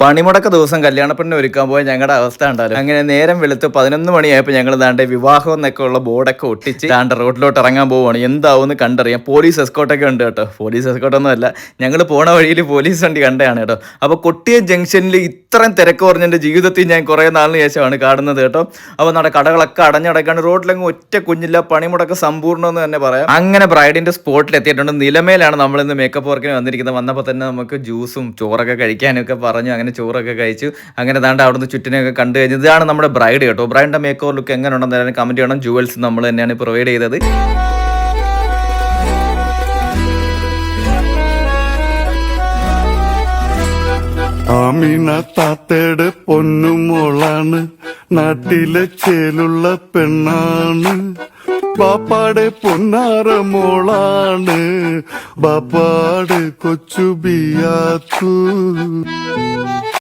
പണിമുടക്ക ദിവസം കല്യാണപ്പെണ്ണിനെ ഒരുക്കാൻ പോയ ഞങ്ങളുടെ അവസ്ഥ ഉണ്ടാലും അങ്ങനെ നേരം വെളുത്ത് പതിനൊന്ന് മണിയായപ്പോൾ ഞങ്ങൾ ദാണ്ട് വിവാഹം എന്നൊക്കെ ഉള്ള ബോർഡൊക്കെ ഒട്ടിച്ച് ദാണ്ട് റോഡിലോട്ട് ഇറങ്ങാൻ പോവുകയാണ് എന്താവുമെന്ന് കണ്ടറിയാം. പോലീസ് എസ്കോട്ടൊക്കെ ഉണ്ട് കേട്ടോ. പോലീസ് എസ്കോട്ടൊന്നും അല്ല. ഞങ്ങൾ പോണ വഴിയിൽ പോലീസ് വണ്ടി കണ്ടതാണ് കേട്ടോ. അപ്പോൾ കൊട്ടിയ ജംഗ്ഷനിൽ ഇത്രയും തിരക്ക് കുറഞ്ഞ ജീവിതത്തിൽ ഞാൻ കുറേ നാളിന് ശേഷമാണ് കാണുന്നത് കേട്ടോ. അപ്പോൾ നമ്മുടെ കടകളൊക്കെ അടഞ്ഞടക്കാണ്. റോഡിലങ്ങ് ഒറ്റ കുഞ്ഞില്ല. പണിമുടക്ക സമ്പൂർണം എന്ന് തന്നെ പറയാം. അങ്ങനെ ബ്രൈഡിന്റെ സ്പോട്ടിൽ എത്തിയിട്ടുണ്ട് നിലമേലാണ് നമ്മളിന്ന് മേക്കപ്പ് വർക്കിന് വന്നിരിക്കുന്നത്. വന്നപ്പോൾ തന്നെ നമുക്ക് ജ്യൂസും ചോറൊക്കെ കഴിക്കാനൊക്കെ പറഞ്ഞു. അങ്ങനെ ചോറൊക്കെ കഴിച്ചു. അങ്ങനെ താണ്ട് അവിടുന്ന് ചുറ്റിനെയൊക്കെ കണ്ടു കഴിഞ്ഞു. ഇതാണ് നമ്മുടെ ബ്രൈഡ് കേട്ടോ. ബ്രൈഡിന്റെ മേക്ക് ഓവർ ലുക്ക് എങ്ങനെ ഉണ്ടെന്ന് കമന്റ് ചെയ്യണം. ജുവൽസ് നമ്മൾ തന്നെയാണ് പ്രൊവൈഡ് ചെയ്തത്. ആമീന താത്തയുടെ പൊന്നുമോളാണ് നാട്ടിലെ ചേലുള്ള പെണ്ണാണ്. പാപ്പാടെ പൊന്നാറ മോളാണ്. ബാപ്പാട് കൊച്ചു ബിയാത്തു.